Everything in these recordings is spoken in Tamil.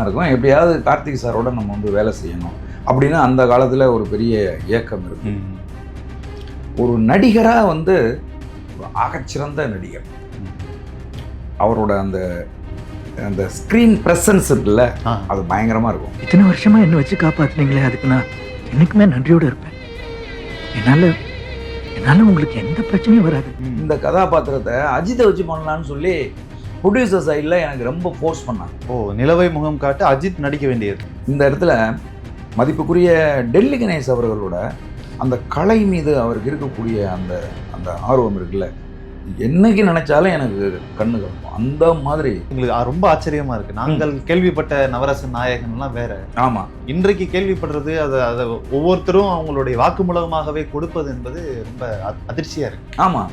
பயங்கரமாக இருக்கும் எப்படியாவது கார்த்திக் சாரோட நம்ம வந்து வேலை செய்யணும் அப்படின்னு அந்த காலத்தில் ஒரு பெரிய ஏக்கம் இருக்கு. ஒரு நடிகராக வந்து ஒரு ஆகச்சிறந்த நடிகர் அவரோட அந்த அந்த ஸ்க்ரீன் ப்ரெசன்ஸ் இருக்குல்ல. அது பயங்கரமாக இருக்கும் இத்தனை வருஷமா என்ன வச்சு காப்பாத்துனீங்களே அதுக்கு நான் என்னைக்குமே நன்றியோட இருப்பேன் என்னால என்னால உங்களுக்கு எந்த பிரச்சனையும் வராது. இந்த கதாபாத்திரத்தை அஜித்தை வச்சு பண்ணலான்னு சொல்லி ப்ரொடியூசர் சைடில் எனக்கு ரொம்ப ஃபோர்ஸ் பண்ணாங்க. ஓ நிலவை முகம் காட்டு அஜித் நடிக்க வேண்டியது. இந்த இடத்துல மதிப்புக்குரிய டெல்லி கணேஷ் அவர்களோட அந்த கலை மீது அவருக்கு இருக்கக்கூடிய அந்த அந்த ஆர்வம் இருக்குல்ல என்னைக்கு நினைச்சாலும் எனக்கு கண்ணு கலக்கும். அந்த மாதிரி. உங்களுக்கு ஆ, ரொம்ப ஆச்சரியமா இருக்கு. நாங்கள் கேள்விப்பட்ட நவரசன் நாயகன் எல்லாம் வேற. ஆமாம் இன்றைக்கு கேள்விப்படுறது அதை அதை ஒவ்வொருத்தரும் அவங்களுடைய வாக்குமூலமாகவே கொடுப்பது என்பது ரொம்ப அதிர்ச்சியா இருக்கு. ஆமாம்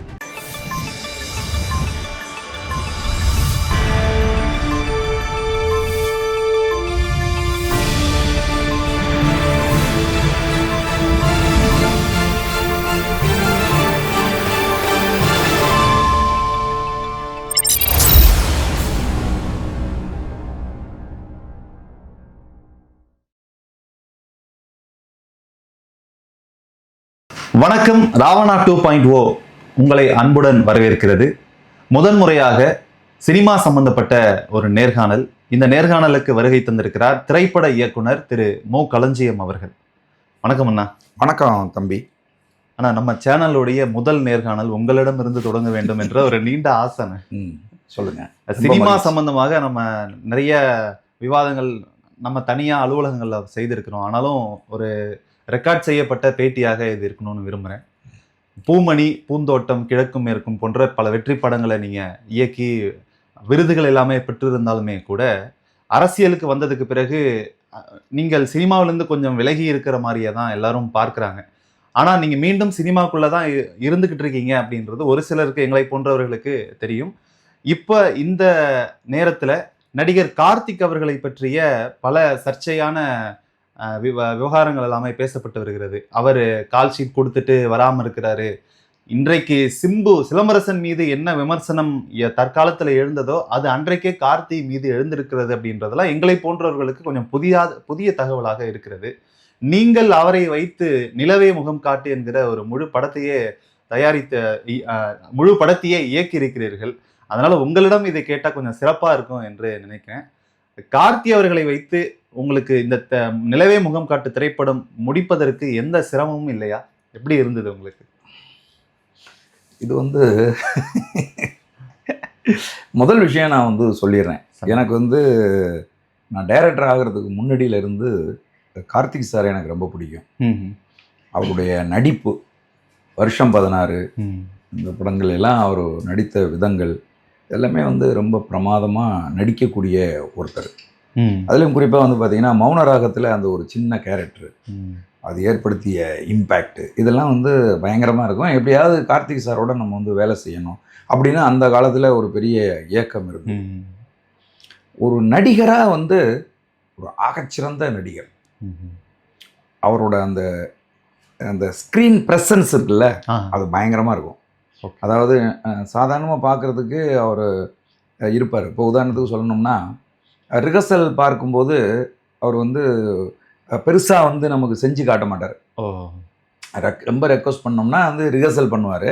வணக்கம் ராவணா டூ பாயிண்ட் ஓ உங்களை அன்புடன் வரவேற்கிறது. முதன்முறையாக சினிமா சம்பந்தப்பட்ட ஒரு நேர்காணல். இந்த நேர்காணலுக்கு வருகை தந்திருக்கிறார் திரைப்பட இயக்குனர் திரு மோ. களஞ்சியம் அவர்கள். வணக்கம் அண்ணா. வணக்கம் தம்பி. அண்ணா நம்ம சேனலுடைய முதல் நேர்காணல் உங்களிடம் இருந்து தொடங்க வேண்டும் என்ற ஒரு நீண்ட ஆசை ம் சொல்லுங்கள் சினிமா. சம்பந்தமாக நம்ம நிறைய விவாதங்கள் நம்ம தனியா அலுவலகங்கள்ல செய்திருக்கிறோம். ஆனாலும் ஒரு ரெக்கார்ட் செய்யப்பட்ட பேட்டியாக இது இருக்கணும்னு விரும்புகிறேன் பூமணி பூந்தோட்டம் கிழக்கும் மேற்கும் போன்ற பல வெற்றி படங்களை நீங்கள் இயக்கி விருதுகள் எல்லாமே பெற்றிருந்தாலுமே கூட அரசியலுக்கு வந்ததுக்கு பிறகு நீங்கள் சினிமாவிலேருந்து கொஞ்சம் விலகி இருக்கிற மாதிரியே தான் எல்லாரும் பார்க்குறாங்க. ஆனால் நீங்கள் மீண்டும் சினிமாக்குள்ளே தான் இருந்துக்கிட்டு இருக்கீங்க அப்படின்றது ஒரு சிலருக்கு எங்களை போன்றவர்களுக்கு தெரியும். இப்போ இந்த நேரத்தில் நடிகர் கார்த்திக் அவர்களை பற்றிய பல சர்ச்சையான விவ- விவகாரங்கள் எல்லாமே பேசப்பட்டு வருகிறது. அவர் கால் ஷீட் கொடுத்துட்டு வராமல் இருக்கிறாரு. இன்றைக்கு சிம்பு சிலம்பரசன் மீது என்ன விமர்சனம் தற்காலத்தில் எழுந்ததோ அது அன்றைக்கே கார்த்தி மீது எழுந்திருக்கிறது அப்படின்றதெல்லாம் எங்களை போன்றவர்களுக்கு கொஞ்சம் புதிய புதிய தகவலாக இருக்கிறது. நீங்கள் அவரை வைத்து நிலவே முகம் காட்டு என்கிற ஒரு முழு படத்தையே தயாரித்த முழு படத்தையே இயக்கியிருக்கிறீர்கள். அதனால உங்களிடம் இதை கேட்டால் கொஞ்சம் சிறப்பாக இருக்கும் என்று நினைக்கிறேன். கார்த்தி அவர்களை வைத்து உங்களுக்கு இந்த த- நிலவே முகம் காட்டு திரைப்படம் முடிப்பதற்கு எந்த சிரமமும் இல்லையா? எப்படி இருந்தது உங்களுக்கு? இது வந்து முதல் விஷயம் நான் வந்து சொல்லிடுறேன். எனக்கு வந்து நான் டைரக்டர் ஆகிறதுக்கு முன்னாடியில இருந்து கார்த்திக் சார் எனக்கு ரொம்ப பிடிக்கும். அவருடைய நடிப்பு வருஷம் பதினாறு இந்த படங்கள் எல்லாம் அவர் நடித்த விதங்கள் எல்லாமே வந்து ரொம்ப பிரமாதமாக நடிக்கக்கூடிய ஒருத்தர். அதுலேயும் குறிப்பாக வந்து பார்த்தீங்கன்னா மௌன ராகத்தில் அந்த ஒரு சின்ன கேரக்டர் அது ஏற்படுத்திய இம்பேக்ட் இதெல்லாம் வந்து பயங்கரமாக இருக்கும். எப்படியாவது கார்த்திக் சாரோட நம்ம வந்து வேலை செய்யணும் அப்படின்னு அந்த காலத்தில் ஒரு பெரிய ஏக்கம் இருக்கு ம், ஒரு நடிகராக வந்து ஒரு ஆகச்சிறந்த நடிகர். அவரோட அந்த அந்த ஸ்க்ரீன் ப்ரெசன்ஸ் இருக்குல்ல அது பயங்கரமாக இருக்கும். அதாவது சாதாரணமாக பார்க்குறதுக்கு அவர் இருப்பார். இப்போ உதாரணத்துக்கு சொல்லணும்னா ரிஹர்சல் பார்க்கும்போது அவர் வந்து பெருசாக வந்து நமக்கு செஞ்சு காட்ட மாட்டார். ரொம்ப ரெக்வஸ்ட் பண்ணோம்னா வந்து ரிஹர்சல் பண்ணுவார்.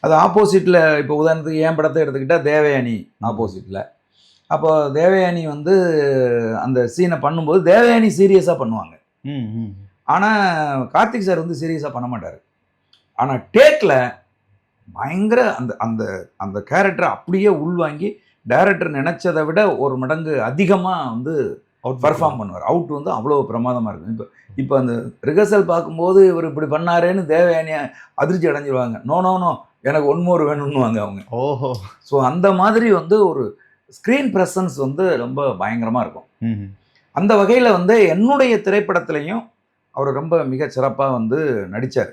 அது ஆப்போசிட்டில் இப்போ உதாரணத்துக்கு என் படத்தை எடுத்துக்கிட்டால் தேவயானி ஆப்போசிட்டில் அப்போ தேவயானி வந்து அந்த சீனை பண்ணும்போது தேவயானி சீரியஸாக பண்ணுவாங்க. ம், ம். ஆனால் கார்த்திக் சார் வந்து சீரியஸாக பண்ண மாட்டார். ஆனால் டேக்கில் பயங்கர அந்த அந்த அந்த கேரக்டரை அப்படியே உள்வாங்கி டைரக்டர் நினச்சதை விட ஒரு மடங்கு அதிகமாக வந்து Output. பர்ஃபார்ம் பண்ணுவார். அவுட் வந்து அவ்வளோ பிரமாதமாக இருக்கும். இப்போ இப்போ அந்த ரிஹர்சல் பார்க்கும்போது இவர் இப்படி பண்ணாரேன்னு தேவயானிய அதிர்ச்சி அடைஞ்சிருவாங்க. நோ நோ நோ எனக்கு ஒன் மோர் வேணும்னுவாங்க அவங்க. ஓஹோ. ஸோ அந்த மாதிரி வந்து ஒரு ஸ்க்ரீன் ப்ரெசன்ஸ் வந்து ரொம்ப பயங்கரமாக இருக்கும். அந்த வகையில் வந்து என்னுடைய திரைப்படத்துலையும் அவர் ரொம்ப மிக சிறப்பாக வந்து நடித்தார்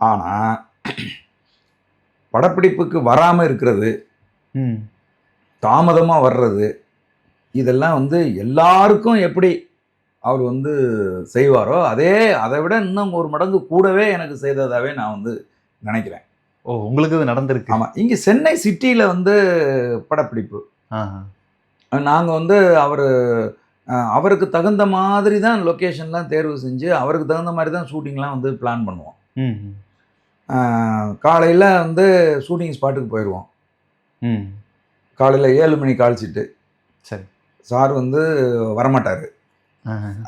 ஆனால் படப்பிடிப்புக்கு வராமல் இருக்கிறது. தாமதமாக வர்றது இதெல்லாம் வந்து எல்லாருக்கும் எப்படி அவர் வந்து செய்வாரோ அதே அதை விட இன்னும் ஒரு மடங்கு கூடவே எனக்கு செய்ததாகவே நான் வந்து நினைக்கிறேன். ஓ உங்களுக்கு இது நடந்திருக்கு. ஆமாம் இங்கே சென்னை சிட்டியில் வந்து படப்பிடிப்பு. நாங்கள் வந்து அவர் அவருக்கு தகுந்த மாதிரி தான் லொக்கேஷன்லாம் தேர்வு செஞ்சு அவருக்கு தகுந்த மாதிரி தான் ஷூட்டிங்லாம் வந்து பிளான் பண்ணுவோம். காலையில் வந்து ஷூட்டிங் ஸ்பாட்டுக்கு போயிடுவோம் ம். காலையில் ஏழு மணி கால் சீட்டு சரி சார் வந்து வரமாட்டார்.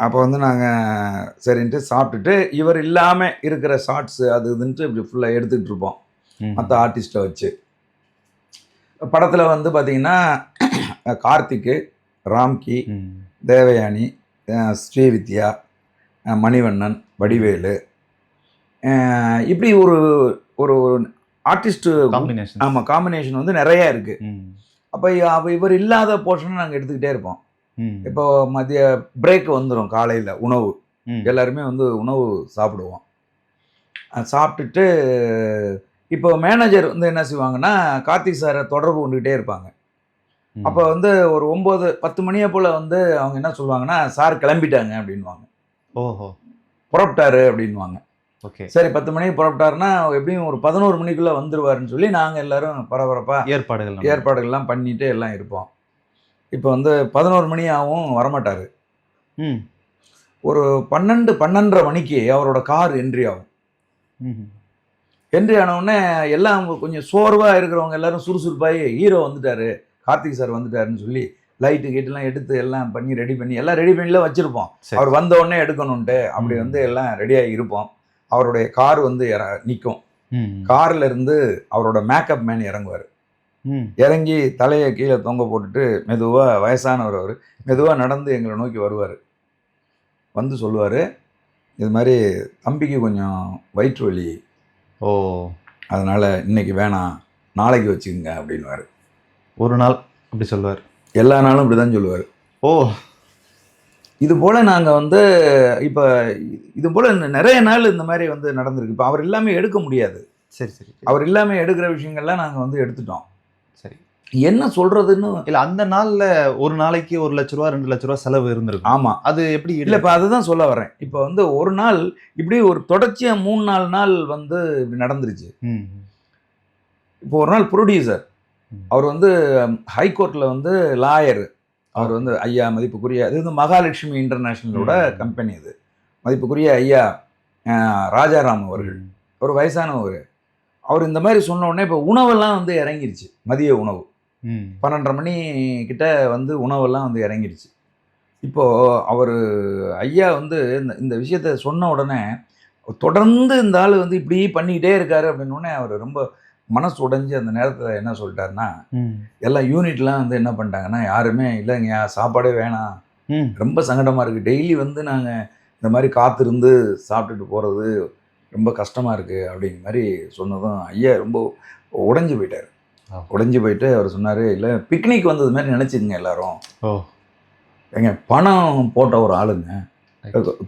அப்போ வந்து நாங்கள் சரின்ட்டு சாப்பிட்டுட்டு இவர் இல்லாமல் இருக்கிற ஷார்ட்ஸு அது இதுன்ட்டு இப்படி ஃபுல்லாக எடுத்துக்கிட்டு இருப்போம். மற்ற ஆர்டிஸ்ட்டை வச்சு படத்தில் வந்து பார்த்தீங்கன்னா கார்த்திக்கு ராம்கி. தேவயானி ஸ்ரீவித்யா மணிவண்ணன் வடிவேலு இப்படி ஒரு ஒரு ஆர்டிஸ்ட்டு காம்பினேஷன் ஆமாம் காம்பினேஷன் வந்து நிறைய இருக்குது. அப்போ அப்போ இவர் இல்லாத போர்ஷனை நாங்கள் எடுத்துக்கிட்டே இருப்போம். இப்போ மதிய பிரேக் வந்துடும் காலையில் உணவு. எல்லாருமே வந்து உணவு சாப்பிடுவோம். சாப்பிட்டுட்டு இப்போ மேனேஜர் வந்து என்ன செய்வாங்கன்னா கார்த்திக் சாரை தொடர்பு கொண்டுகிட்டே இருப்பாங்க. அப்போ வந்து ஒரு ஒம்பது பத்து மணியை போல் வந்து அவங்க என்ன சொல்லுவாங்கன்னா சார் கிளம்பிட்டாங்க அப்படின்வாங்க ஓஹோ. புறப்பட்டாரு அப்படின்வாங்க ஓகே சரி பத்து மணிக்கு புறப்பட்டாருன்னா எப்படியும் ஒரு பதினோரு மணிக்குள்ளே வந்துருவாருன்னு சொல்லி நாங்கள் எல்லாரும் பரபரப்பாக ஏற்பாடுகள் ஏற்பாடுகள்லாம் பண்ணிட்டு எல்லாம் இருப்போம் இப்போ வந்து பதினோரு மணி ஆகும் வரமாட்டார் ம். ஒரு பன்னெண்டு பன்னெண்டரை மணிக்கு அவரோட கார் என்ட்ரி ஆகும் ம். என்ட்ரி ஆனவுடனே எல்லாம் கொஞ்சம் சோர்வாக இருக்கிறவங்க எல்லாரும் சுறுசுறுப்பாகி ஹீரோ வந்துட்டாரு கார்த்திக் சார் வந்துட்டாருன்னு சொல்லி லைட்டு கீட்டுலாம் எடுத்து எல்லாம் பண்ணி ரெடி பண்ணி எல்லாம் ரெடி பண்ணிலாம் வச்சுருப்போம் சரி. அவர் வந்த உடனே எடுக்கணுன்ட்டு அப்படி. வந்து எல்லாம் ரெடியாகி இருப்போம் அவருடைய கார் வந்து இற நிற்கும். கார்ல இருந்து அவரோட மேக்கப் மேன் இறங்குவார். ம். இறங்கி தலையை கீழே தொங்க போட்டுட்டு மெதுவாக வயசானவர் அவர் மெதுவாக நடந்து எங்களை நோக்கி வருவார். வந்து சொல்லுவார் இது மாதிரி தம்பிக்கு கொஞ்சம் வயிற்று வலி. ஓ. அதனால் இன்னைக்கு வேணாம் நாளைக்கு வச்சுக்கோங்க அப்படின்வாரு ஒரு நாள் அப்படி சொல்லுவார். எல்லா நாளும் இப்படி தான் சொல்லுவார். ஓ. இது போல் நாங்கள் வந்து இப்போ இது போல் நிறைய நாள் இந்த மாதிரி வந்து நடந்திருக்கு. இப்போ அவர் இல்லாமல் எடுக்க முடியாது. சரி சரி அவர் இல்லாமல் எடுக்கிற விஷயங்கள்லாம் நாங்கள் வந்து எடுத்துட்டோம். சரி. என்ன சொல்கிறதுன்னு இல்ல அந்த நாள்ல ஒரு நாளைக்கு ஒரு லட்ச ரூபா ரெண்டு லட்ச ரூபா செலவு இருந்திருக்கும். ஆமாம் அது எப்படி இல்லை இப்போ அதுதான் சொல்ல வரேன் இப்போ வந்து ஒரு நாள் இப்படி ஒரு தொடர்ச்சியாக மூணு நாலு நாள் வந்து இப்படி நடந்துருச்சு. இப்போ ஒரு நாள் ப்ரொடியூசர். அவர் வந்து ஹைகோர்ட்டில் வந்து லாயர். அவர் வந்து ஐயா மதிப்புக்குரிய அது வந்து மகாலட்சுமி இன்டர்நேஷ்னலோட. கம்பெனி இது. மதிப்புக்குரிய ஐயா ராஜாராம் அவர்கள். ஒரு வயசானவர். அவர் இந்த மாதிரி சொன்ன உடனே இப்போ உணவெல்லாம் வந்து இறங்கிருச்சு. மதிய உணவு. பன்னெண்டரை மணி கிட்ட வந்து உணவெல்லாம் வந்து இறங்கிருச்சு. இப்போது அவர் ஐயா வந்து இந்த இந்த விஷயத்த சொன்ன உடனே தொடர்ந்து இந்த ஆள் வந்து இப்படி பண்ணிக்கிட்டே இருக்காரு அப்படின்னு உடனே அவர் ரொம்ப மனசு உடைஞ்சு அந்த நேரத்தில் என்ன சொல்லிட்டாருன்னா. எல்லாம் யூனிட்லாம் வந்து என்ன பண்ணிட்டாங்கன்னா யாருமே இல்லைங்க சாப்பாடே வேணாம். ரொம்ப சங்கடமாக இருக்குது டெய்லி வந்து நாங்கள் இந்த மாதிரி காத்திருந்து சாப்பிட்டுட்டு போகிறது ரொம்ப கஷ்டமாக இருக்குது அப்படிங்கிற மாதிரி சொன்னதும் ஐயா ரொம்ப உடைஞ்சு போயிட்டார். உடைஞ்சு போயிட்டு அவர் சொன்னார் இல்லை பிக்னிக் வந்தது மாதிரி நினச்சிக்கங்க எல்லாரும். ஓ. ஏங்க பணம் போட்ட ஒரு ஆளுங்க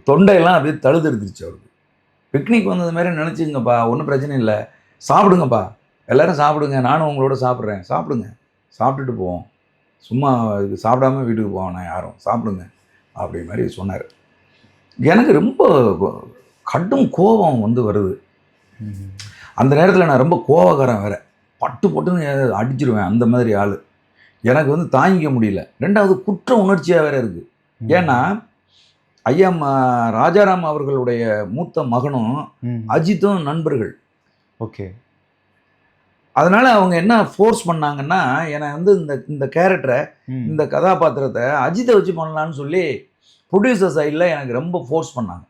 தொண்டையெல்லாம் அப்படியே தழுதெடுத்துருச்சு அவருக்கு. பிக்னிக் வந்தது மாதிரி நினச்சிங்கப்பா ஒன்றும் பிரச்சனை இல்லை. சாப்பிடுங்கப்பா. எல்லாரும் சாப்பிடுங்க நானும் உங்களோட சாப்பிட்றேன். சாப்பிடுங்க. சாப்பிட்டுட்டு போவோம். சும்மா இது சாப்பிடாம வீட்டுக்கு போவோம் நான் யாரும்? சாப்பிடுங்க. அப்படி மாதிரி சொன்னார். எனக்கு ரொம்ப கடும் கோபம் வந்து வருது. அந்த நேரத்தில் நான் ரொம்ப கோவக்காரன் வேற. பட்டு பட்டுன்னு அடிச்சிருவேன் அந்த மாதிரி ஆள். எனக்கு வந்து தாங்கிக்க முடியல. ரெண்டாவது குற்ற உணர்ச்சியாக வேற இருக்குது ஏன்னா ஐயா ராஜாராம் அவர்களுடைய மூத்த மகனும். அஜித்தும் நண்பர்கள். ஓகே. அதனால அவங்க என்ன ஃபோர்ஸ் பண்ணாங்கன்னா என்னை வந்து இந்த இந்த கேரக்டரை. இந்த கதாபாத்திரத்தை அஜித்தை வச்சு பண்ணலான்னு சொல்லி ப்ரொடியூசர் சைடில் எனக்கு ரொம்ப ஃபோர்ஸ் பண்ணாங்க.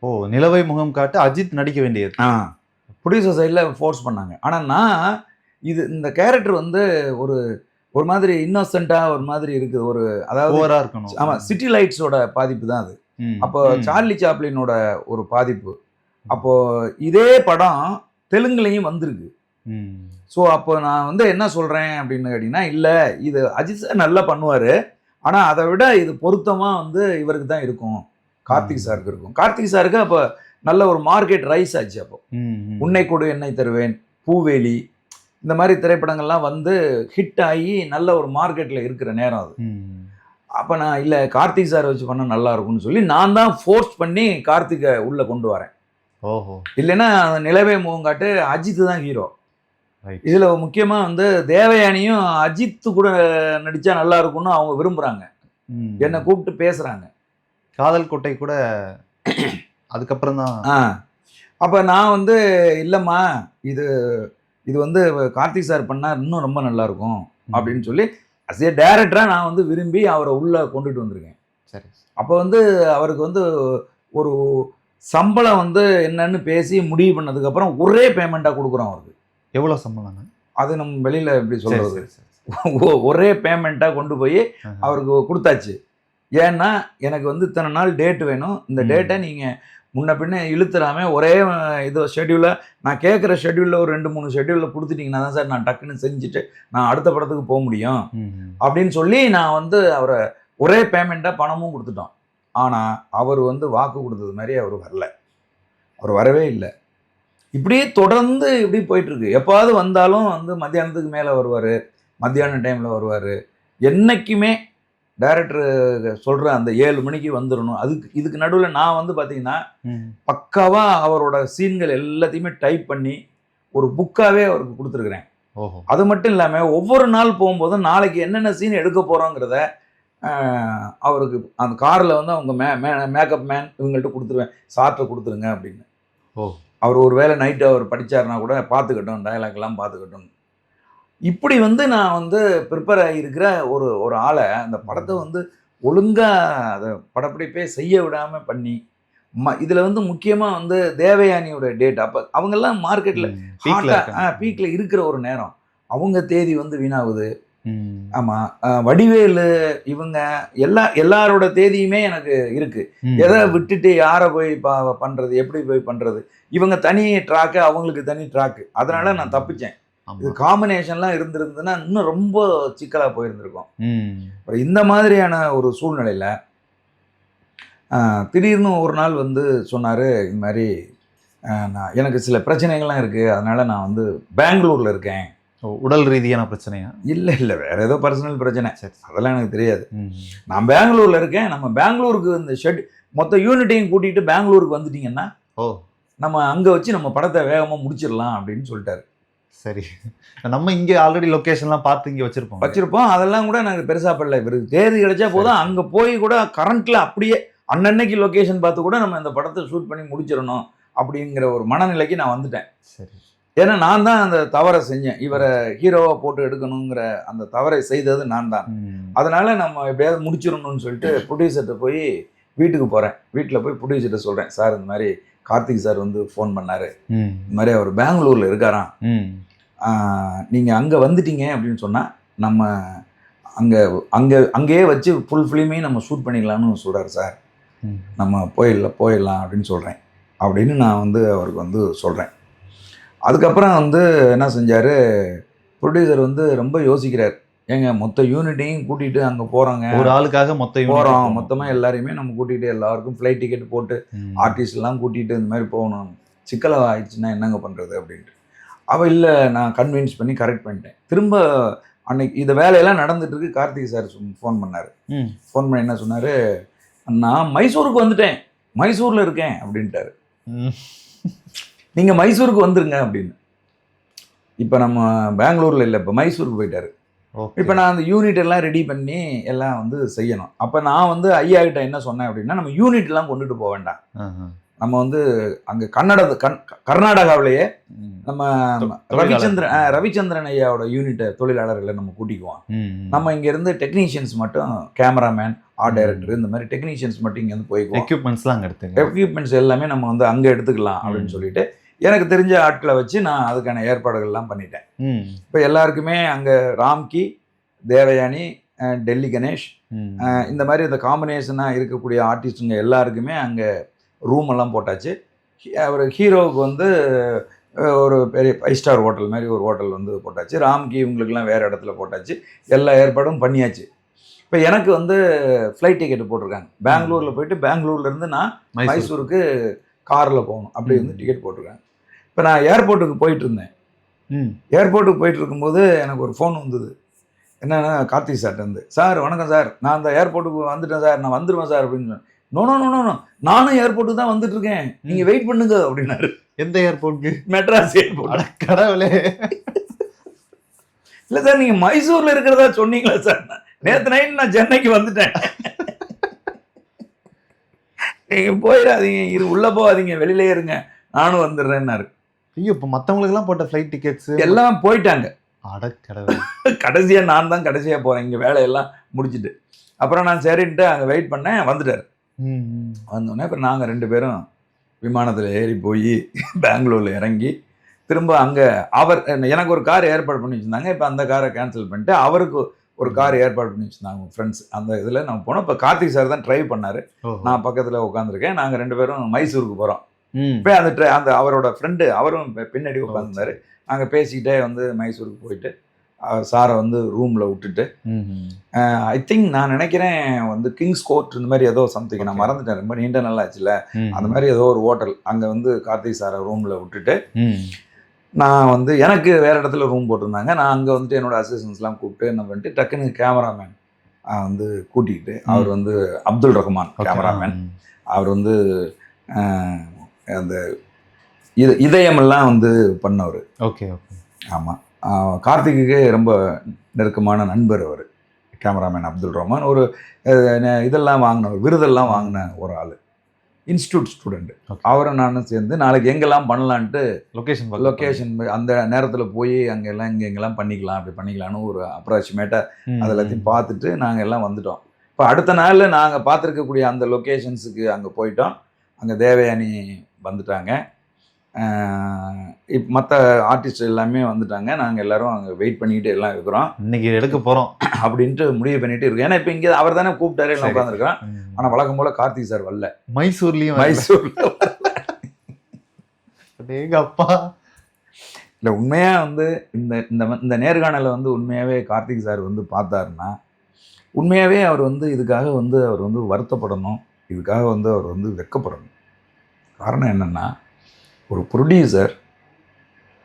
ஓ நிலவை முகம் காட்டு அஜித் நடிக்க வேண்டியது. ஆ. ப்ரொடியூசர் சைடில் ஃபோர்ஸ் பண்ணாங்க. ஆனால் நான் இது இந்த கேரக்டர் வந்து ஒரு ஒரு மாதிரி இன்னோசென்ட்டாக ஒரு மாதிரி இருக்குது. ஒரு அதாவது ஓவரா இருக்கணும். ஆமாம் சிட்டி லைட்ஸோட பாதிப்பு தான் அது. அப்போ. சார்லி சாப்ளினோட ஒரு பாதிப்பு. அப்போ இதே படம் தெலுங்குலையும் வந்திருக்கு. ஸோ அப்போ நான் வந்து என்ன சொல்கிறேன் அப்படின்னு கேட்டிங்கன்னா இல்லை இது அஜித் சார் நல்லா பண்ணுவார். ஆனால் அதை விட இது பொருத்தமாக வந்து இவருக்கு தான் இருக்கும். கார்த்திக். சாருக்கு இருக்கும். கார்த்திக் சாருக்கு அப்போ நல்ல ஒரு மார்க்கெட் ரைஸ் ஆச்சு அப்போ. உன்னை கொடு என்னை தருவேன் பூவேலி. இந்த மாதிரி திரைப்படங்கள்லாம் வந்து ஹிட் ஆகி நல்ல ஒரு மார்க்கெட்டில் இருக்கிற நேரம் அது. அப்போ நான் இல்லை கார்த்திக் சார் வச்சு பண்ணால் நல்லா இருக்கும்னு சொல்லி நான் தான் ஃபோர்ஸ் பண்ணி கார்த்திகை உள்ளே கொண்டு வரேன். ஓஹோ. இல்லைன்னா அந்த நிலவே முகங்காட்டு அஜித் தான் ஹீரோ இதில் முக்கியமாக வந்து தேவயானியும் அஜித் கூட நடித்தா நல்லா இருக்கும்னு அவங்க விரும்புகிறாங்க. என்னை கூப்பிட்டு பேசுறாங்க. காதல் கோட்டை கூட அதுக்கப்புறம் தான் ஆ. அப்போ நான் வந்து இல்லைம்மா இது இது வந்து கார்த்திக் சார் பண்ணால் இன்னும் ரொம்ப நல்லா இருக்கும். அப்படின்னு சொல்லி அஸ் ஏ டேரக்டராக நான் வந்து விரும்பி அவரை உள்ளே கொண்டுட்டு வந்திருக்கேன். சரி. அப்போ வந்து அவருக்கு வந்து ஒரு சம்பளம் வந்து என்னன்னு பேசி முடிவு பண்ணதுக்கப்புறம் ஒரே பேமெண்ட்டாக கொடுக்குறோம் அவருக்கு. எவ்வளவு சம்பளம் அது நம்ம வெளியில் எப்படி சொல்கிறது ஒரே பேமெண்ட்டாக கொண்டு போய். அவருக்கு கொடுத்தாச்சு. ஏன்னா எனக்கு வந்து இத்தனை நாள் டேட் வேணும். இந்த. டேட்டை நீங்கள் முன்ன பின்ன இழுத்துறாம ஒரே இது ஷெட்யூலில் நான் கேட்குற ஷெட்யூலில் ஒரு ரெண்டு மூணு ஷெட்யூலில் கொடுத்துட்டீங்கன்னா தான் சார் நான் டக்குன்னு செஞ்சுட்டு நான் அடுத்த படத்துக்கு போக முடியும். அப்படின்னு சொல்லி நான் வந்து அவரை ஒரே பேமெண்ட்டாக பணமும் கொடுத்துட்டோம். ஆனால் அவர் வந்து வாக்கு கொடுத்தது மாதிரி அவர் வரல. அவர் வரவே இல்லை. இப்படியே தொடர்ந்து இப்படி போயிட்டு இருக்கு எப்பாவது வந்தாலும் வந்து மத்தியானத்துக்கு மேலே வருவார் மத்தியான டைமில் வருவார். என்னைக்குமே டைரக்டர் சொல்கிற அந்த ஏழு மணிக்கு வந்துடணும் அதுக்கு இதுக்கு நடுவில் நான் வந்து பார்த்தீங்கன்னா. பக்காவாக அவரோட சீன்கள் எல்லாத்தையுமே டைப் பண்ணி ஒரு புக்காகவே அவருக்கு கொடுத்துருக்குறேன். ஓஹோ. அது மட்டும் இல்லாமல் ஒவ்வொரு நாள் போகும்போதும் நாளைக்கு என்னென்ன சீன் எடுக்க போகிறோங்கிறத அவருக்கு அந்த காரில் வந்து அவங்க மே மே மேக்கப் மேன் இவங்கள்ட்ட கொடுத்துருவேன். சார்ட்ட கொடுத்துருங்க அப்படின்னு. ஓ. அவர் ஒரு வேளை நைட்டு அவர் படித்தாருனா கூட பார்த்துக்கட்டும் எல்லாம் பார்த்துக்கட்டும் இப்படி வந்து நான் வந்து ப்ரிப்பேர் ஆகியிருக்கிற ஒரு ஒரு ஆளை அந்த படத்தை வந்து ஒழுங்காக அதை படப்பிடிப்பே செய்ய விடாமல் பண்ணி ம இதில் வந்து முக்கியமாக வந்து தேவயானியோட டேட் அப்போ அவங்கெல்லாம் மார்க்கெட்டில். பீக்கில் இருக்கிற ஒரு நேரம் அவங்க தேதி வந்து வீணாகுது. ஆமாம் வடிவேலு இவங்க எல்லா எல்லாரோட தேதியுமே எனக்கு இருக்குது. எதை விட்டுட்டு யாரை போய் பா பண்ணுறது எப்படி போய் பண்ணுறது இவங்க தனி ட்ராக்கு அவங்களுக்கு தனி ட்ராக்கு. அதனால நான் தப்பிச்சேன். இது காம்பினேஷன்லாம் இருந்திருந்ததுன்னா இன்னும் ரொம்ப சிக்கலாக போயிருந்திருக்கும். அப்புறம் இந்த மாதிரியான ஒரு சூழ்நிலையில் திடீர்னு ஒரு நாள் வந்து சொன்னார் இந்த மாதிரி நான் எனக்கு சில பிரச்சனைகள்லாம் இருக்குது அதனால் நான் வந்து பெங்களூரில் இருக்கேன். உடல் ரீதியான பிரச்சனையா? இல்லை இல்லை வேறு ஏதோ பர்சனல் பிரச்சனை. சரி அதெல்லாம் எனக்கு தெரியாது. நான் பெங்களூரில் இருக்கேன். நம்ம பெங்களூருக்கு இந்த ஷெட் மொத்த யூனிட்டையும் கூட்டிகிட்டு பெங்களூருக்கு வந்துட்டீங்கன்னா ஓ. நம்ம அங்கே வச்சு நம்ம படத்தை வேகமாக முடிச்சிடலாம் அப்படின்னு சொல்லிட்டாரு. சரி. நம்ம இங்க ஆல்ரெடி லொகேஷன்லாம் பார்த்து இங்க வச்சிருப்போம். வச்சிருப்போம். அதெல்லாம் கூட எனக்கு பெருசாக படல. இவருக்கு தேதி கிடைச்சா போதும். அங்கே போய் கூட கரண்ட்ல அப்படியே அன்னன்னைக்கு லொகேஷன் பார்த்து கூட நம்ம இந்த படத்தை ஷூட் பண்ணி முடிச்சிடணும் அப்படிங்கிற ஒரு மனநிலைக்கு நான் வந்துட்டேன். சரி. ஏன்னா நான் தான் அந்த தவறை செஞ்சேன் இவரை ஹீரோவாக போட்டு எடுக்கணுங்கிற அந்த தவறை செய்தது நான் தான். அதனால நம்ம எப்படியாவது முடிச்சிடணும்னு சொல்லிட்டு ப்ரொடியூசர்கிட்ட போய் வீட்டுக்கு போகிறேன் வீட்டில் போய் ப்ரொடியூசர்கிட்ட சொல்கிறேன் சார் இந்த மாதிரி கார்த்திக் சார் வந்து ஃபோன் பண்ணார். இந்த மாதிரி அவர் பெங்களூரில் இருக்காராம். நீங்கள் அங்கே வந்துட்டீங்க அப்படின்னு சொன்னால் நம்ம அங்கே அங்கே அங்கேயே வச்சு ஃபுல் ஃபிலிமையும் நம்ம ஷூட் பண்ணிடலாம்னு சொல்கிறார் சார். நம்ம போயிடலாம் போயிடலாம் அப்படின்னு சொல்கிறேன் அப்படின்னு நான் வந்து அவருக்கு வந்து சொல்கிறேன் அதுக்கப்புறம் வந்து என்ன செஞ்சார்? ப்ரொடியூசர் வந்து ரொம்ப யோசிக்கிறார். ஏங்க மொத்த யூனிட்டையும் கூட்டிகிட்டு அங்கே போகிறோங்க ஒரு ஆளுக்காக மொத்த போகிறோம். மொத்தமாக எல்லாரையுமே நம்ம கூட்டிகிட்டு எல்லாருக்கும் ஃப்ளைட் டிக்கெட் போட்டு ம். ஆர்டிஸ்ட் எல்லாம் கூட்டிகிட்டு இந்த மாதிரி போகணும். சிக்கலாக ஆயிடுச்சுன்னா என்னங்க பண்ணுறது அப்படின்ட்டு. அவள் இல்லை நான் கன்வின்ஸ் பண்ணி கரெக்ட் பண்ணிட்டேன். திரும்ப அன்னைக்கு இந்த வேலையெல்லாம் நடந்துட்டு இருக்கு. கார்த்திக் சார் ஃபோன் பண்ணார். ஃபோன் பண்ணி என்ன சொன்னார்? நான் மைசூருக்கு வந்துட்டேன். மைசூரில் இருக்கேன் அப்படின்ட்டாரு. நீங்கள் மைசூருக்கு வந்துருங்க அப்படின்னு இப்போ நம்ம பெங்களூரில் இல்லை இப்போ மைசூருக்கு போயிட்டாரு. இப்போ நான் அந்த யூனிட் எல்லாம் ரெடி பண்ணி எல்லாம் வந்து செய்யணும் அப்போ நான் வந்து ஐயா கிட்ட என்ன சொன்னேன் அப்படின்னா நம்ம யூனிட் எல்லாம் கொண்டுட்டு போக வேண்டாம். நம்ம வந்து அங்கே கன்னட கண் கர்நாடகாவிலேயே. நம்ம. ரவிச்சந்திரன் ரவிச்சந்திரன் ஐயாவோட யூனிட்டை தொழிலாளர்களை நம்ம கூட்டிக்குவோம். நம்ம இங்கேருந்து டெக்னீஷியன்ஸ் மட்டும் கேமராமேன் ஆர்ட் டைரக்டர் இந்த மாதிரி டெக்னீஷியன்ஸ் மட்டும் இங்கேருந்து போய்க்குவோம் எக்யூப்மெண்ட்ஸ்லாம் அங்க எடுத்துங்க எக்யூப்மெண்ட்ஸ் எல்லாமே நம்ம வந்து அங்கே எடுத்துக்கலாம் அப்படின்னு. சொல்லிட்டு எனக்கு தெரிஞ்ச ஆட்களை வச்சு நான் அதுக்கான ஏற்பாடுகள்லாம் பண்ணிட்டேன். இப்போ எல்லாருக்குமே அங்கே ராம்கி தேவயானி டெல்லி கணேஷ் இந்த மாதிரி இந்த காம்பினேஷனாக இருக்கக்கூடிய ஆர்டிஸ்ட்டுங்க எல்லாருக்குமே அங்கே ரூம் எல்லாம் போட்டாச்சு. அவர் ஹீரோவுக்கு வந்து ஒரு பெரிய ஃபைவ் ஸ்டார் ஹோட்டல் மாதிரி ஒரு ஹோட்டல் வந்து போட்டாச்சு. ராம்கி இவங்களுக்குலாம் வேறு இடத்துல போட்டாச்சு. எல்லா ஏற்பாடும் பண்ணியாச்சு. இப்போ எனக்கு வந்து ஃப்ளைட் டிக்கெட் போட்டிருக்காங்க. பெங்களூரில் போயிட்டு பெங்களூர்லேருந்து நான் மைசூர். மைசூருக்கு காரில் போகணும். அப்படி வந்து. டிக்கெட் போட்டிருக்காங்க. இப்போ நான் ஏர்போர்ட்டுக்கு போயிட்டு இருந்தேன். ம். ஏர்போர்ட்டுக்கு போயிட்டு இருக்கும்போது எனக்கு ஒரு ஃபோன் வந்தது. என்னன்னா கார்த்திக் சார்ட்ட இருந்து சார் வணக்கம் சார். நான் அந்த ஏர்போர்ட்டுக்கு வந்துட்டேன் சார். நான் வந்துடுவேன் சார் அப்படின்னு சொன்னேன். நோ நோ நோ நோ நானும் ஏர்போர்ட்டுக்கு தான் வந்துட்டு இருக்கேன். நீங்கள் வெயிட் பண்ணுங்க அப்படின்னாரு. எந்த ஏர்போர்ட்க்கு மெட்ராஸ் ஏர்போர்ட் கடவுளே. இல்லை சார் நீங்கள் மைசூரில் இருக்கிறதா சொன்னீங்களா சார்? நேத்து நைட் நான் சென்னைக்கு வந்துட்டேன். நீங்க போயிடாதீங்க. இது உள்ள போகாதீங்க. வெளியிலே இருங்க. நானும் வந்துடுறேன்னாரு. ஐயோ இப்போ மற்றவங்களுக்குலாம் போட்ட ஃப்ளைட் டிக்கெட்ஸ் எல்லாம் போயிட்டாங்க. அடக்கடவுள் கடைசியா நான் தான் கடைசியா போறேன். இங்க வேலையெல்லாம் முடிச்சிட்டு. அப்புறம் நான் சரின்ட்டு அங்க வெயிட் பண்ணேன் வந்துட்டாரு. வந்தோடனே அப்புறம் நாங்கள் ரெண்டு பேரும் விமானத்தில் ஏறி போய் பெங்களூரில் இறங்கி திரும்ப அங்கே அவர் எனக்கு ஒரு கார் ஏற்பாடு பண்ணி வச்சுருந்தாங்க. இப்போ அந்த காரை கேன்சல் பண்ணிட்டு அவருக்கு ஒரு கார் ஏற்பாடு பண்ணி வச்சுருந்தாங்க ஃப்ரெண்ட்ஸ் அந்த இதில் நம்ம போனோம். இப்போ கார்த்திக் சார் தான் ட்ரைவ் பண்ணார். நான் பக்கத்தில் உட்காந்துருக்கேன் நாங்கள் ரெண்டு பேரும் மைசூருக்கு போகிறோம். இப்போ அந்த அந்த அவரோட ஃப்ரெண்டு அவரும் பின்னாடி உட்காந்துருந்தாரு நாங்கள் பேசிக்கிட்டே வந்து மைசூருக்கு போயிட்டு அவர் சாரை வந்து ரூமில் விட்டுட்டு. ஐ திங்க் நான் நினைக்கிறேன் வந்து கிங்ஸ் கோர்ட் இந்த மாதிரி ஏதோ சம்திங் நான். மறந்துட்டேன் ரொம்ப நீண்ட நாள் ஆச்சுல. அந்த மாதிரி ஏதோ ஒரு ஹோட்டல் அங்கே வந்து கார்த்திக் சாரை ரூமில் விட்டுட்டு. நான் வந்து எனக்கு வேறு இடத்துல ரூம் போட்டிருந்தாங்க நான் அங்கே வந்துட்டு என்னோட அசிஸ்டன்ஸ்லாம் கூப்பிட்டு என்ன பண்ணிட்டு டக்குன்னு கேமராமேன் வந்து கூட்டிகிட்டு அவர் வந்து அப்துல் ரஹ்மான். கேமராமேன். அவர் வந்து அந்த இது இதயமெல்லாம் வந்து பண்ணவர். Okay okay. ஆமாம் கார்த்திக்கு ரொம்ப நெருக்கமான நண்பர் அவர். கேமராமேன் அப்துல் ரஹ்மான். ஒரு இதெல்லாம் வாங்கினவர் விருதெல்லாம் வாங்கின ஒரு ஆள். Institute student. அவரும் நானும் சேர்ந்து நாளைக்கு எங்கெல்லாம் பண்ணலான்ட்டு லொகேஷன் லொக்கேஷன் அந்த நேரத்தில் போய் அங்கெல்லாம் இங்கே எங்கெல்லாம் பண்ணிக்கலாம் அப்படி பண்ணிக்கலாம்னு ஒரு அப்ராக்சிமேட்டாக அது எல்லாத்தையும் பார்த்துட்டு நாங்கள் எல்லாம் வந்துட்டோம். இப்போ அடுத்த நாளில் நாங்கள் பார்த்துருக்கக்கூடிய அந்த லொக்கேஷன்ஸுக்கு அங்கே போயிட்டோம். அங்கே தேவயானி வந்துட்டாங்க. இப்போ மற்ற ஆர்டிஸ்ட் எல்லாமே வந்துட்டாங்க. நாங்கள் எல்லாரும் அங்கே வெயிட் பண்ணிக்கிட்டு எல்லாம் இருக்கிறோம். இன்னைக்கு எடுக்க போறோம். அப்படின்ட்டு முடிவு பண்ணிட்டு இருக்கோம். ஏன்னா இப்போ இங்கே அவர் தானே கூப்பிட்டாரு எல்லாம். உட்காந்துருக்கிறோம் ஆனால் வழக்கம் போல் கார்த்திக் சார் வரல. மைசூர்லயும் மைசூரில் எங்க அப்பா. இல்லை உண்மையாக வந்து இந்த இந்த இந்த நேர்காணலை வந்து உண்மையாகவே கார்த்திக் சார் வந்து பார்த்தாருன்னா உண்மையாகவே அவர் வந்து இதுக்காக வந்து அவர் வந்து வருத்தப்படணும். இதுக்காக வந்து அவர் வந்து வெட்கப்படணும் காரணம் என்னென்னா ஒரு ப்ரொடியூசர்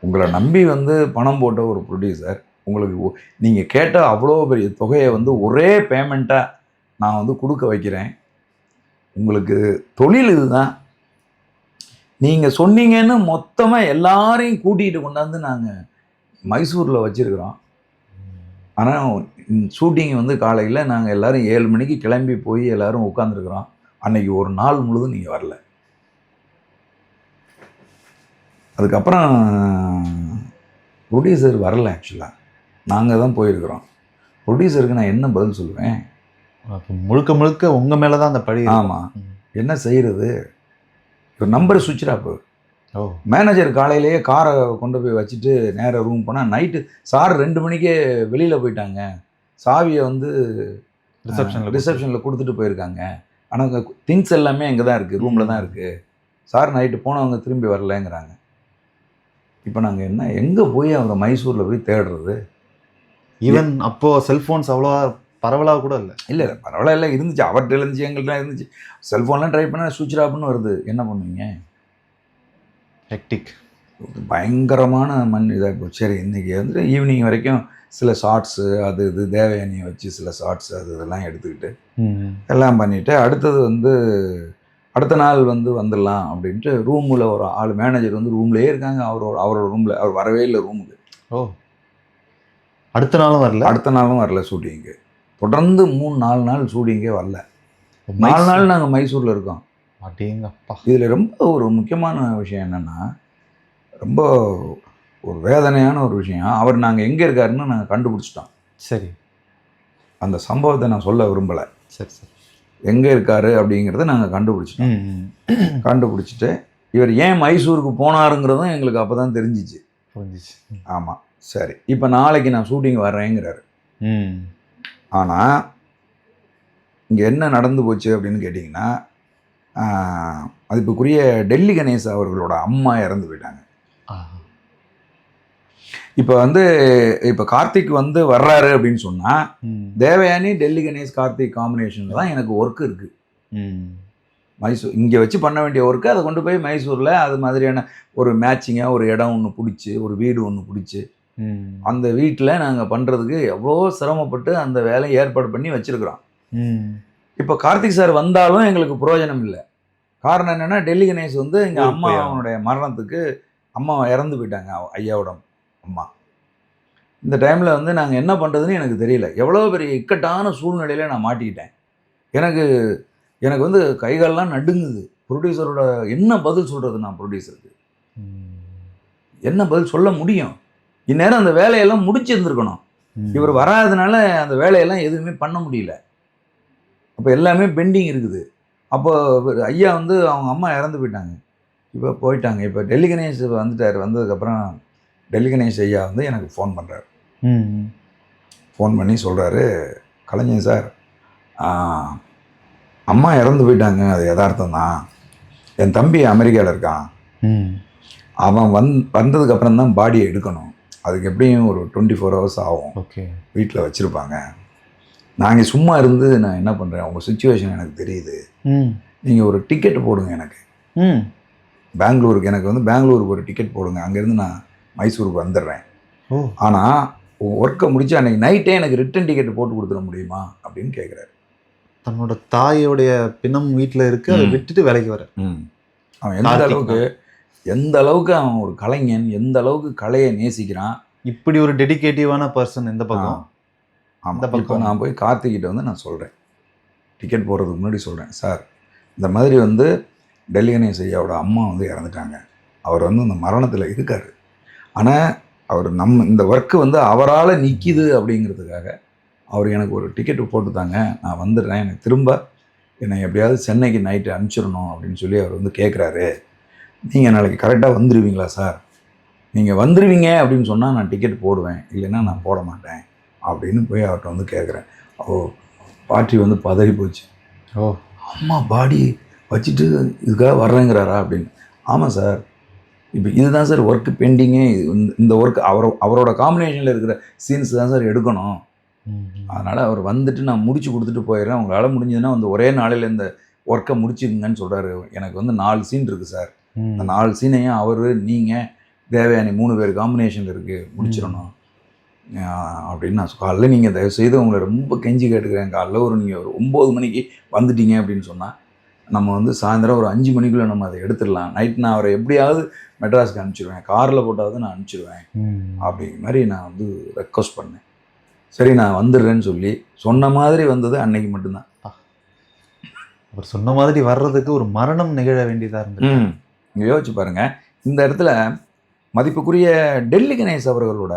உங்களை நம்பி வந்து பணம் போட்ட ஒரு ப்ரொடியூசர் உங்களுக்கு நீங்கள் கேட்ட அவ்வளோ பெரிய தொகையை வந்து ஒரே பேமெண்ட்டாக நான் வந்து கொடுக்க வைக்கிறேன். உங்களுக்கு தொழில் இதுதான். நீங்கள் சொன்னீங்கன்னு மொத்தமாக எல்லாரையும் கூட்டிகிட்டு கொண்டாந்து நாங்கள் மைசூரில் வச்சுருக்குறோம். ஆனால் ஷூட்டிங் வந்து காலையில் நாங்கள் எல்லாரும் ஏழு மணிக்கு கிளம்பி போய் எல்லோரும் உட்காந்துருக்குறோம் அன்னைக்கு ஒரு நாள் முழுதும் நீங்கள் வரல. அதுக்கப்புறம் ப்ரொடியூசர் வரல ஆக்சுவலாக நாங்கள் தான் போயிருக்கிறோம். ப்ரொடியூசருக்கு நான் என்ன பதில் சொல்லுவேன்? முழுக்க முழுக்க உங்க மேலதான் அந்த பழி. ஆமாம். என்ன செய்கிறது ஒரு நம்பர் சுவிட்ச் ஆஃப் ஓ. மேனேஜர் காலையிலேயே காரை கொண்டு போய் வச்சுட்டு நேராக ரூம் போனால் நைட்டு சார் ரெண்டு மணிக்கே வெளியில் போயிட்டாங்க. சாவியை வந்து ரிசப்ஷன்ல ரிசப்ஷனில் கொடுத்துட்டு போயிருக்காங்க. ஆனால் திங்ஸ் எல்லாமே அங்கே தான் இருக்குது ரூமில் தான் இருக்குது சார் நைட்டு போனவங்க திரும்பி வரலங்கிறாங்க. இப்போ நாங்கள் என்ன எங்கே போய் அவரை மைசூரில் போய் தேடுறது? ஈவன் அப்போ செல்போன்ஸ் அவ்வளோவா பரவலா கூட இல்ல. இல்லை இல்லை பரவாயில்ல இருந்துச்சு. அவர்கிட்ட இருந்துச்சு. எங்கள்கிட்ட இருந்துச்சு செல்ஃபோன்லாம் ட்ரை பண்ணால் சுவிட்ச் ஆஃப்னு வருது. என்ன பண்ணுவீங்க? ஹெக்டிக் பயங்கரமான மண் இதாக போச்சு சரி இன்றைக்கி வந்து ஈவினிங் வரைக்கும் சில ஷார்ட்ஸு அது இது தேவயானியை வச்சு சில ஷார்ட்ஸ் அது இதெல்லாம் எடுத்துக்கிட்டு எல்லாம் பண்ணிவிட்டு அடுத்தது வந்து அடுத்த நாள் வந்து வந்துடலாம் அப்படின்ட்டு ரூமில் ஒரு ஆள் மேனேஜர் வந்து ரூம்லேயே இருக்காங்க. அவரோட அவரோட ரூமில் அவர் வரவே இல்லை ரூமுக்கு ஓ. அடுத்த நாளும் வரல? அடுத்த நாளும் வரல ஷூட்டிங்கு தொடர்ந்து மூணு நாலு நாள் ஷூட்டிங்கே வரல. நாலு நாள் நாங்கள் மைசூரில் இருக்கோம். அடேங்கப்பா. இதில் ரொம்ப ஒரு முக்கியமான விஷயம் என்னென்னா ரொம்ப ஒரு வேதனையான ஒரு விஷயம். அவர் நாங்கள் எங்கே இருக்காருன்னு நாங்கள் கண்டுபிடிச்சிட்டோம். சரி. அந்த சம்பவத்தை நான் சொல்ல விரும்பலை. சரி சரி. எங்கே இருக்காரு அப்படிங்கிறத நாங்கள் கண்டுபிடிச்சிட்டோம். கண்டுபிடிச்சிட்டு இவர் ஏன் மைசூருக்கு போனாருங்கிறதும் எங்களுக்கு அப்போ தான் தெரிஞ்சிச்சு. புரிஞ்சிச்சு. ஆமாம் சரி. இப்போ நாளைக்கு நான் ஷூட்டிங் வர்றேங்கிறாரு. ஆனால் இங்கே என்ன நடந்து போச்சு அப்படின்னு கேட்டிங்கன்னா அதுக்குரிய டெல்லி கணேஷ் அவர்களோட அம்மா இறந்து போயிட்டாங்க. இப்போ வந்து இப்போ கார்த்திக் வந்து வர்றாரு அப்படின்னு சொன்னால். தேவயானி டெல்லி கணேஷ் கார்த்திக் காம்பினேஷனில் தான் எனக்கு ஒர்க் இருக்குது. மைசூர் இங்கே வச்சு பண்ண வேண்டிய ஒர்க்கு அதை கொண்டு போய் மைசூரில் அது மாதிரியான ஒரு மேட்சிங்காக ஒரு இடம் ஒன்று பிடிச்சி ஒரு வீடு ஒன்று பிடிச்சி. அந்த வீட்டில் நாங்கள் பண்ணுறதுக்கு எவ்வளோ சிரமப்பட்டு அந்த வேலையை ஏற்பாடு பண்ணி வச்சுருக்குறோம். இப்போ கார்த்திக் சார் வந்தாலும் எங்களுக்கு பிரயோஜனம் இல்லை காரணம் என்னென்னா டெல்லி கணேஷ் வந்து எங்கள் அம்மா அவனுடைய மரணத்துக்கு அம்மா இறந்து போயிட்டாங்க ஐயாவோட அம்மா இந்த டைமில் வந்து நாங்கள் என்ன பண்ணுறதுன்னு எனக்கு தெரியல. எவ்வளோ பெரிய இக்கட்டான சூழ்நிலையில் நான் மாட்டிக்கிட்டேன். எனக்கு எனக்கு வந்து கைகாலெலாம் நடுங்குது. ப்ரொடியூசரோட என்ன பதில் சொல்கிறது நான் ப்ரொடியூசருக்கு என்ன பதில் சொல்ல முடியும்? இந்நேரம் அந்த வேலையெல்லாம் முடிச்சிருந்துருக்கணும். இவர் வராதனால அந்த வேலையெல்லாம் எதுவுமே பண்ண முடியல. அப்போ எல்லாமே பெண்டிங் இருக்குது. அப்போ இவர் ஐயா வந்து அவங்க அம்மா இறந்து போயிட்டாங்க. இப்போ போயிட்டாங்க. இப்போ டெல்லி கணேஷ் வந்துட்டார். வந்ததுக்கப்புறம் டெல்லி கணேஷ் ஐயா வந்து எனக்கு ஃபோன் பண்ணுறாரு ம் ஃபோன் பண்ணி சொல்கிறாரு கலைஞர் சார் அம்மா இறந்து போயிட்டாங்க அது யதார்த்தம் தான் என் தம்பி அமெரிக்காவில் இருக்கான். அவன் வந் வந்ததுக்கப்புறம் தான் பாடியை எடுக்கணும். அதுக்கு எப்படியும் ஒரு டுவெண்ட்டி ஃபோர் ஹவர்ஸ் ஆகும். ஓகே. வீட்டில் வச்சுருப்பாங்க. நாங்கள் சும்மா இருந்து நான் என்ன பண்ணுறேன் உங்கள் சுச்சுவேஷன் எனக்கு தெரியுது. நீங்கள் ஒரு டிக்கெட் போடுங்க எனக்கு. ம். பெங்களூருக்கு எனக்கு வந்து பெங்களூருக்கு ஒரு டிக்கெட் போடுங்க. அங்கேருந்து நான் மைசூருக்கு வந்துடுறேன். ஆனால் ஒர்க்கை முடிச்சு அன்றைக்கி நைட்டே எனக்கு ரிட்டன் டிக்கெட் போட்டு கொடுத்துட முடியுமா? அப்படின்னு கேட்குறாரு தன்னோட தாயோடைய பிணம் வீட்ல இருக்கு அதை. விட்டுட்டு வேலைக்கு வர ம். அவன் எந்த அளவுக்கு எந்த அளவுக்கு அவன் ஒரு கலைஞன் எந்த அளவுக்கு கலையை நேசிக்கிறான்? இப்படி ஒரு டெடிகேட்டிவான பர்சன் இந்த பக்கம்? இப்போ பக்கம். நான் போய் கார்த்திகிட்ட வந்து நான் சொல்கிறேன் டிக்கெட் போடுறதுக்கு முன்னாடி சொல்கிறேன் சார் இந்த மாதிரி வந்து டெல்லி கணேஷ் ஐயாவோட அம்மா வந்து இறந்துட்டாங்க. அவர் வந்து இந்த மரணத்தில் இருக்கார். ஆனால் அவர் நம்ம இந்த ஒர்க்கு வந்து அவரால் நிற்கிது அப்படிங்கிறதுக்காக அவர் எனக்கு ஒரு டிக்கெட் போட்டு தாங்க நான் வந்துடுறேன் எனக்கு திரும்ப என்னை எப்படியாவது சென்னைக்கு நைட்டு அனுப்பிச்சிடணும் அப்படின்னு சொல்லி அவர் வந்து கேட்குறாரு நீங்கள் நாளைக்கு கரெக்டாக வந்துடுவீங்களா சார் நீங்கள் வந்துடுவீங்க அப்படின்னு சொன்னால் நான் டிக்கெட் போடுவேன் இல்லைன்னா நான் போட மாட்டேன் அப்படின்னு போய் அவர்கிட்ட வந்து கேட்குறேன் ஓ பாட்டி வந்து பதறி போச்சு. ஓ. அம்மா பாடி வச்சுட்டு இதுக்காக வர்றேங்கிறாரா அப்படின்னு. ஆமாம் சார் இப்போ இதுதான் சார் ஒர்க்கு பெண்டிங்கே இந்த ஒர்க் அவர் அவரோட காம்பினேஷனில் இருக்கிற சீன்ஸ் தான் சார் எடுக்கணும். அதனால் அவர் வந்துட்டு நான் முடிச்சு கொடுத்துட்டு போயிடுறேன். உங்களால் முடிஞ்சதுன்னா வந்து ஒரே நாளையில் இந்த ஒர்க்கை முடிச்சுக்குங்கன்னு சொல்கிறாரு எனக்கு வந்து நாலு சீன் இருக்குது சார் அந்த நாலு சீனையும் அவர் நீங்கள் தேவயானி மூணு பேர் காம்பினேஷனில் இருக்குது முடிச்சிடணும். அப்படின்னு நான் காலைல நீங்கள் தயவுசெய்து உங்களை ரொம்ப கெஞ்சி கேட்டுக்கிறேன். காலைல ஒரு நீங்கள் ஒரு ஒம்பது மணிக்கு வந்துட்டீங்க அப்படின்னு சொன்னால் நம்ம வந்து சாயந்தரம் ஒரு அஞ்சு மணிக்குள்ளே நம்ம அதை எடுத்துடலாம். நைட் நான் அவரை எப்படியாவது மெட்ராஸ்க்கு அனுப்பிச்சிடுவேன் காரில் போட்டாவது நான் அனுப்பிச்சிடுவேன் அப்படிங்கிற மாதிரி நான் வந்து ரெக்வஸ்ட் பண்ணேன். சரி நான் வந்துடுறேன்னு சொல்லி சொன்ன மாதிரி வந்தது அன்னைக்கு மட்டும்தான். அவர் சொன்ன மாதிரி வர்றதுக்கு ஒரு மரணம் நிகழ வேண்டியதா இருந்தது. நீங்கள் யோசிச்சு பாருங்க. இந்த இடத்துல மதிப்புக்குரிய டெல்லி கணேஷ் அவர்களோட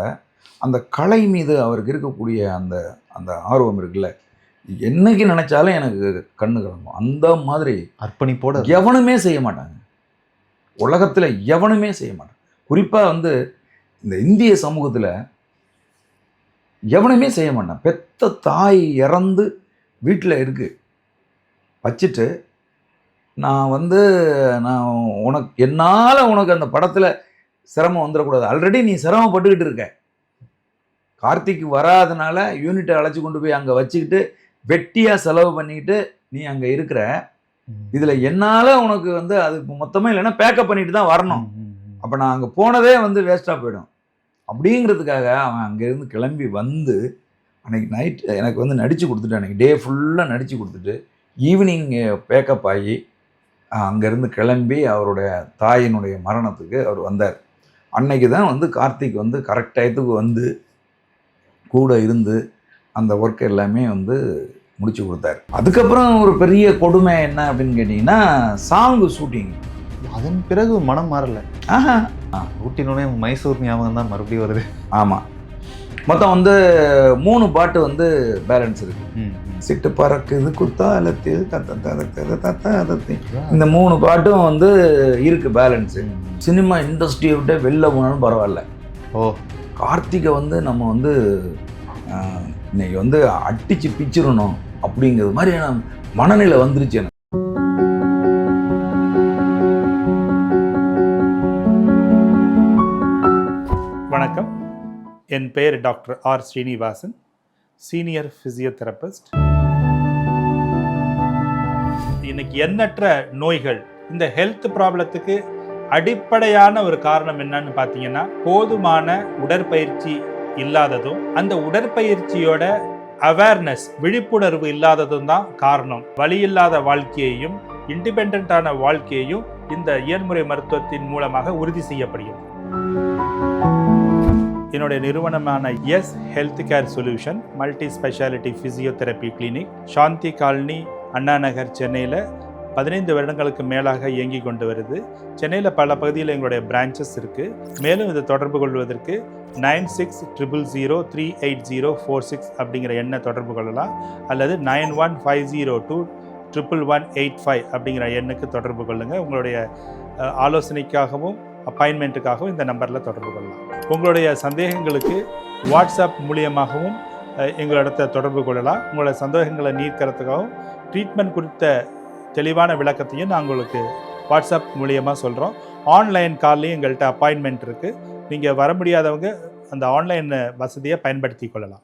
அந்த கலை மீது அவருக்கு இருக்கக்கூடிய அந்த அந்த ஆர்வம் இருக்குல்ல? என்னைக்கு நினைச்சாலும் எனக்கு கண்ணு கிளம்பும் அந்த மாதிரி அர்ப்பணிப்போட எவனுமே செய்ய மாட்டாங்க. உலகத்தில் எவனுமே செய்ய மாட்டாங்க. குறிப்பாக வந்து இந்த இந்திய சமூகத்தில் எவனுமே செய்ய மாட்டான். பெத்த தாய் இறந்து வீட்டில் இருக்கு. வச்சுட்டு நான் வந்து நான் உனக்கு என்னால் உனக்கு அந்த படத்தில் சிரமம் வந்துடக்கூடாது. ஆல்ரெடி நீ சிரமப்பட்டுக்கிட்டு இருக்க. கார்த்திக் வராதனால யூனிட்டை அழைச்சி கொண்டு போய் அங்கே வச்சுக்கிட்டு வெட்டியாக செலவு பண்ணிக்கிட்டு நீ அங்கே இருக்கிற இதில் என்னால் உனக்கு வந்து அது மொத்தமாக இல்லைன்னா பேக்கப் பண்ணிட்டு தான் வரணும். அப்போ நான் அங்கே போனதே வந்து வேஸ்ட்டாக போயிடும். அப்படிங்கிறதுக்காக அவன் அங்கேருந்து கிளம்பி வந்து அன்னைக்கு நைட் எனக்கு வந்து நடித்து கொடுத்துட்டு அன்னைக்கு டே ஃபுல்லாக நடித்து கொடுத்துட்டு ஈவினிங் பேக்கப் ஆகி அங்கேருந்து கிளம்பி அவருடைய தாயினுடைய மரணத்துக்கு அவர் வந்தார். அன்னைக்கு தான் வந்து கார்த்திக் வந்து கரெக்ட் டயத்துக்கு வந்து கூட இருந்து அந்த ஒர்க் எல்லாமே வந்து முடிச்சு கொடுத்தாரு. அதுக்கப்புறம் ஒரு பெரிய கொடுமை என்ன அப்படின்னு கேட்டிங்கன்னா சாங்கு ஷூட்டிங் அதன் பிறகு மனம் மாறல. ஆஹா. ஊட்டினோடனே மைசூர் ஞாபகம் தான் மறுபடியும் வருது. ஆமாம் மொத்தம் வந்து மூணு பாட்டு வந்து பேலன்ஸ் இருக்கு. சிட்டு பறக்குது குத்தாலத்தில் தத்த தத்த தத்தி இந்த மூணு பாட்டும் வந்து இருக்கு பேலன்ஸு சினிமா இண்டஸ்ட்ரியை விட்டு வெளில போனாலும் பரவாயில்ல. ஓ. கார்த்திகை வந்து நம்ம வந்து இன்னைக்கு வந்து அடிச்சு பிச்சிடணும் அப்படிங்கிறது மாதிரியான மனநிலை வந்துருச்சு எனக்கு. வணக்கம். என் பெயர் doctor R Srinivasan senior physiotherapist. இன்னைக்கு எண்ணற்ற நோய்கள் இந்த ஹெல்த் ப்ராப்ளத்துக்கு அடிப்படையான ஒரு காரணம் என்னன்னு பார்த்தீங்கன்னா போதுமான உடற்பயிற்சி இல்லாததும் அந்த உடற்பயிற்சியோட அவேர்னஸ் விழிப்புணர்வு இல்லாததும் தான் காரணம். வழி இல்லாத வாழ்க்கையையும் இண்டிபெண்ட்டான வாழ்க்கையையும் இந்த இயன்முறை மருத்துவத்தின் மூலமாக உறுதி செய்யப்படுகிறது. என்னுடைய நிறுவனமான S health care solution multi speciality physiotherapy clinic Shanthi colony Anna Nagar சென்னையில் பதினைந்து வருடங்களுக்கு மேலாக இயங்கி கொண்டு வருது. சென்னையில் பல பகுதியில் எங்களுடைய பிரான்ச்சஸ் இருக்குது மேலும் இதை தொடர்பு கொள்வதற்கு nine six triple zero three eight zero four six அப்படிங்கிற எண்ணை தொடர்பு கொள்ளலாம். அல்லது nine one five zero two triple one eight five அப்படிங்கிற எண்ணுக்கு தொடர்பு கொள்ளுங்கள் உங்களுடைய ஆலோசனைக்காகவும் அப்பாயின்மெண்ட்டுக்காகவும் இந்த நம்பரில் தொடர்பு கொள்ளலாம். உங்களுடைய சந்தேகங்களுக்கு வாட்ஸ்அப் மூலியமாகவும் எங்களிடத்தை தொடர்பு கொள்ளலாம். உங்களோட சந்தேகங்களை நீக்கிறதுக்காகவும் ட்ரீட்மெண்ட் குறித்த தெளிவான விளக்கத்தையும் நான் உங்களுக்கு வாட்ஸ்அப் மூலியமாக சொல்கிறோம் ஆன்லைன் கால்லையும் எங்கள்கிட்ட அப்பாயின்மெண்ட் இருக்குது நீங்கள் வர முடியாதவங்க அந்த ஆன்லைன் வசதியை பயன்படுத்தி கொள்ளலாம்.